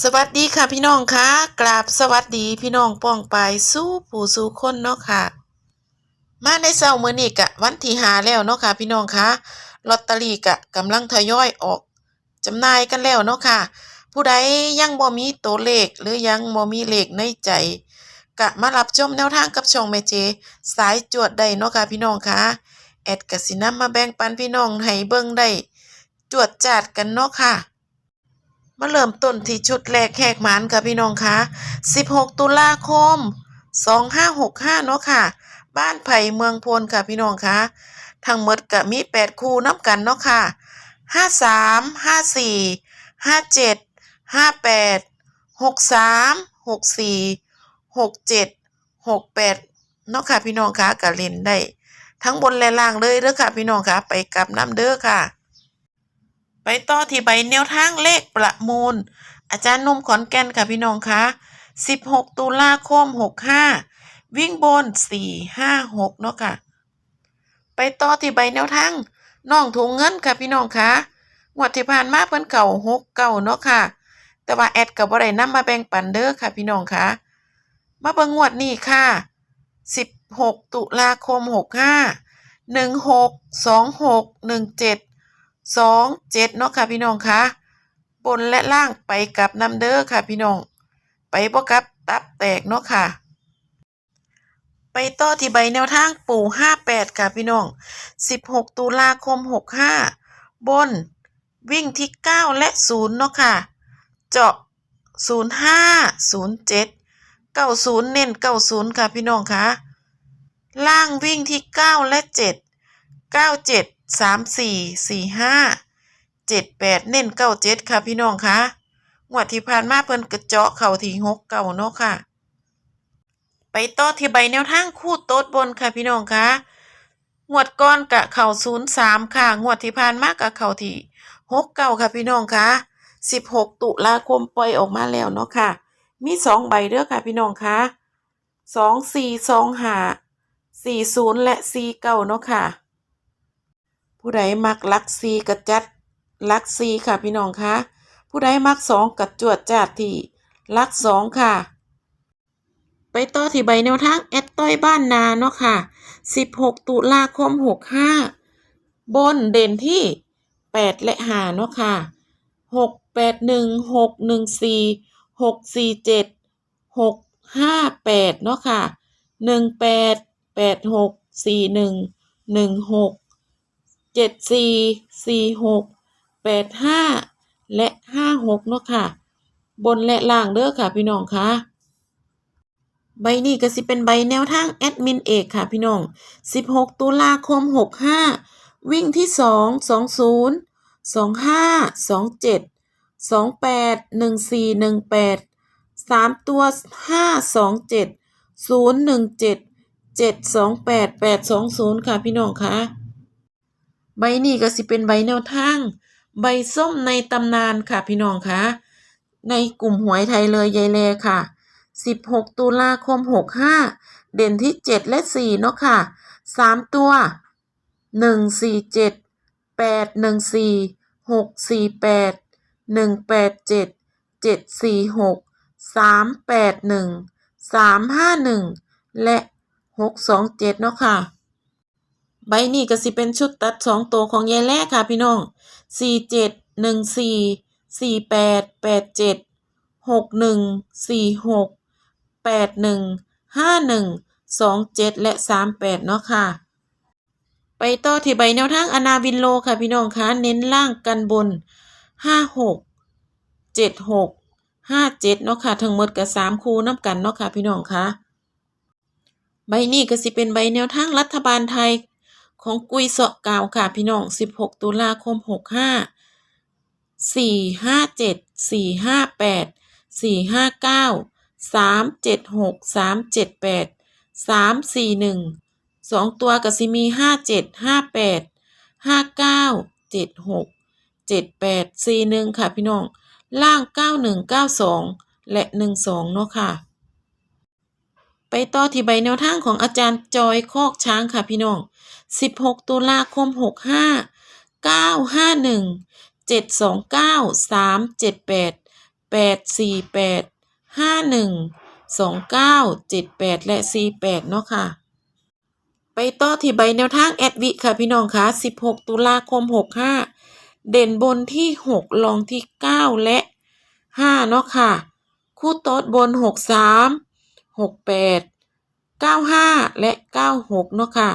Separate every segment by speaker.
Speaker 1: สวัสดีค่ะพี่น้องคะกราบสวัสดีพี่น้องป้องไปสู้ผู้สู้คนเนาะค่ะ มาในเช้ามื้อนี้กะวันที่หาแล้วเนาะค่ะ พี่น้องคะลอตเตอรี่กะกำลังทยอยออกจำหน่ายกันแล้วเนาะค่ะ ผู้ใดยังบ่มีตัวเลขหรือยังบ่มีเลขในใจ กะมารับชมแนวทางกับช่องแม่เจ สายจวดได้เนาะค่ะพี่น้องคะแอดกสินำมาแบ่งปันพี่น้องให้เบิ่งได้จวดจาดกันเนาะค่ะ มาเริ่มต้นที่ชุดแรกแหกหมานค่ะพี่น้องคะ16 ตุลาคม 2565 เนาะค่ะ บ้านไผ่เมืองพลค่ะพี่น้องคะทั้งหมดก็มี 8 คู่น้ำกันเนาะค่ะ 53 54 57 58 63 64 67 68เนาะค่ะพี่น้องคะก็เล่นได้ทั้งบนและล่างเลยเด้อค่ะพี่น้องคะไปกลับน้ำเด้อค่ะ ไปต่อที่ใบแนวทางเลขประมูล อาจารย์นุ่มขอนแก่นค่ะพี่น้องคะ16 ตุลาคม 65 วิ่งบน 4 5 6 เนาะค่ะ ไปต่อที่ใบแนวทางน้องถุงเงินค่ะพี่น้องคะงวดที่ผ่านมาเพิ่นเก่า6เก่าเนาะค่ะ แต่ว่าแอดก็บ่ได้นำมาแบ่งปันเด้อค่ะพี่น้องคะมาเบิ่งงวดนี้ค่ะ 16 ตุลาคม 65 16 26 17 สองเจ็ดเนาะค่ะพี่น้องคะบนและล่างไปกับน้ำเด้อค่ะพี่น้อง ไปบ่กลับตับแตกเนาะค่ะ ไปต่อที่ใบแนวทางปู่ห้าแปดค่ะพี่น้องสิบหกตุลาคมหกห้าบนวิ่งที่เก้าและศูนย์เนาะค่ะ เจาะศูนย์ห้าศูนย์เจ็ดเก้าศูนย์เน้นเก้าศูนย์ค่ะพี่น้องคะล่างวิ่งที่เก้าและเจ็ดเก้าเจ็ด สามสี่สี่ห้าเจ็ดแปดเน้นเก้าเจ็ดค่ะพี่น้องคะงวดที่ผ่านมาเพิ่นกระเจาะเข่าที่หกเก่าเนาะค่ะ ไปต่อที่ใบแนวทางคู่โต๊ดบนค่ะพี่น้องคะงวดก้อนกะเข่าศูนย์สามค่ะ งวดที่ผ่านมากะเข่าที่หกเก่าค่ะพี่น้องคะสิบหกตุลาคมปล่อยออกมาแล้วเนาะค่ะ มีสองใบเด้อค่ะพี่น้องคะสองสี่สองหาสี่ศูนย์และสี่เก้าเนาะค่ะ ผู้ใดมักลักซีกระจัดลักซีค่ะพี่น้องคะผู้ใดมักสองกัดจวดจาดที่ลักสองค่ะ ไปต่อที่ใบแนวทางแอดต้อยบ้านนาเนาะค่ะ 16 ตุลาคม 65 บนเด่นที่ 8 และ5เนาะค่ะ 6 8 1 6 1 4 6 4 7 6 5 8เนาะค่ะ 1 8 8 6 4 1 1 6 เจ็ดสี่สี่หกแปดห้าและห้าหกเนาะค่ะ บนและล่างเด้อค่ะ พี่น้องคะใบนี้ก็สิเป็นใบแนวทางแอดมินเอกค่ะพี่น้องสิบหกตุลาคมหกห้าวิ่งที่สองสองศูนย์สองห้าสองเจ็ดสองแปดหนึ่งสี่หนึ่งแปดสามตัวห้าสองเจ็ดศูนย์หนึ่งเจ็ดเจ็ดสองแปดแปดสองศูนย์ค่ะพี่น้องคะ ใบนี้ก็สิเป็นใบแนวทาง ใบส้มในตำนานค่ะพี่น้องคะในกลุ่มหวยไทยเลยยายแลค่ะ 16 ตุลาคม 65 เด่นที่ 7 และ 4 เนาะค่ะ 3 ตัว 1 4 7 8 1 4 6 4 8 1 8 7 7 4 6 3 8 1 3 5 1 และ 6 2 7 เนาะค่ะ ใบนี้ก็สิเป็นชุดตัดสองตัวของยายแรกค่ะพี่น้องสี่เจ็ดหนึ่งสี่สี่แปดแปดเจ็ดหกหนึ่งสี่หกแปดหนึ่งห้าหนึ่งสองเจ็ดและสามแปดเนาะค่ะ ไปต่อที่ใบแนวทางอนาวินโลค่ะพี่น้องคะเน้นล่างกันบนห้าหกเจ็ดหกห้าเจ็ดเนาะค่ะ ทั้งหมดกับสามคูน้ำกันเนาะค่ะพี่น้องคะใบนี้ก็สิเป็นใบแนวทางรัฐบาลไทย ของกุยเสาะกาวค่ะพี่น้อง 16 ตุลาคม 65 457 458 459 376 378 341 2 ตัวกับซิมี 57 58 59 76 78 41 ค่ะพี่น้อง ล่าง 91 92 และ 12 เนาะค่ะ ไปต่อที่ใบแนวทางของอาจารย์จอยคอกช้างค่ะพี่น้อง 16 ตุลาคม 65 951 729 378แปดสี่แปดห้าหนึ่งสองเก้าเจ็ดแปดและสี่แปดเนาะค่ะ ไปต่อที่ใบแนวทางแอดวิค่ะพี่น้องคะ16 ตุลาคม 65 เด่นบนที่6รองที่ 9 และ 5 เนาะค่ะ คู่โต๊ดบน 63 68 95 และ 96 เนาะค่ะ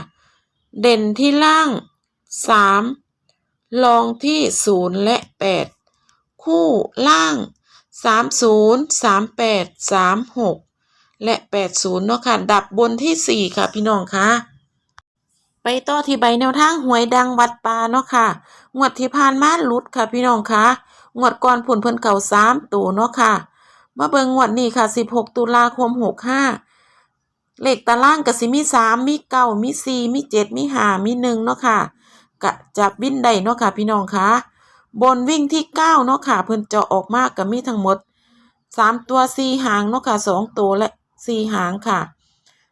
Speaker 1: เด่นที่ล่าง3รองที่ 0 และ 8 คู่ล่าง 30 38 36 และ 80 เนาะค่ะ ดับบนที่ 4 ค่ะพี่น้องคะไปต่อที่ใบแนวทางหวยดังวัดป่าเนาะค่ะ งวดที่ผ่านมาลุดค่ะพี่น้องคะ งวดก่อนผุนเพิ่นเก่าสามตัวเนาะค่ะ มาเบิงงวดนี้ค่ะ 16 ตุลาคม 65 เลขตารางก็สิมี 3 มี9มี 4 มี 7 มี5มี1เนาะค่ะกะจับวินได้เนาะค่ะพี่น้องคะบนวิ่งที่ 9 เนาะค่ะ เพิ่นเจาะออกมาก็มีทั้งหมด 3 ตัว 4 หางเนาะค่ะ 2 ตัวและ 4 หางค่ะ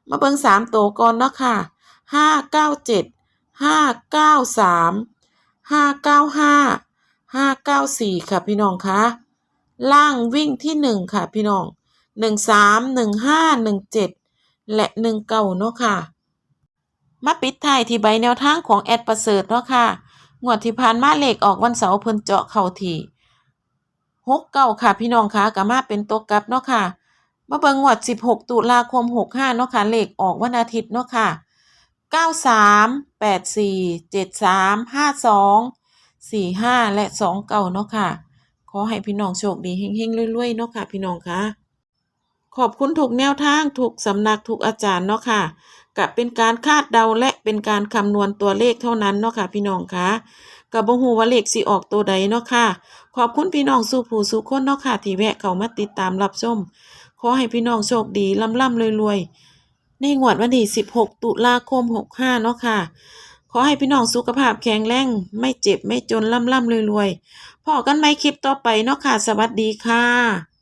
Speaker 1: มาเบิง3 ตัวก่อนเนาะค่ะห้าเก้าเจ็ดห้าเก้าสามห้าเก้าห้าห้าเก้าสี่ค่ะพี่น้องคะ ล่างวิ่งที่หนึ่งค่ะพี่น้องหนึ่งสามหนึ่งห้าหนึ่งเจ็ดและหนึ่งเก้าเนาะค่ะ มาปิดท้ายที่ใบแนวทางของแอดประเสริฐเนาะค่ะงวดที่ผ่านมาเลขออกวันเสาร์เพิ่นเจาะเข้าทีหกเก้าค่ะ พี่น้องคะก็มาเป็นตัวกลับเนาะค่ะมาเบิ่งงวด16ตุลาคม65เนาะค่ะเลขออกวันอาทิตย์เนาะค่ะ93 84 73 52 45และ29เนาะค่ะ อให้พี่น้องโชคดีเฮงๆรวยๆเนาะค่ะ พี่น้องคะขอบคุณทุกแนวทางทุกสำนักทุกอาจารย์เนาะค่ะกับเป็นการคาดเดาและเป็นการคำนวณตัวเลขเท่านั้นเนาะค่ะพี่น้องคะกับบ่ฮู้ว่าเลขสิออกตัวใดเนาะค่ะ ขอบคุณพี่น้องสู่ผู้สู่คนเนาะค่ะที่แวะเข้ามาติดตามรับชม ขอให้พี่น้องโชคดีล่ำๆรวยๆในงวดวันที่16 ตุลาคม 65 เนาะค่ะ ขอให้พี่น้องสุขภาพแข็งแรงไม่เจ็บไม่จนล่ำล่ำรวยๆพอกันไหมคลิปต่อไปเนาะค่ะ สวัสดีค่ะ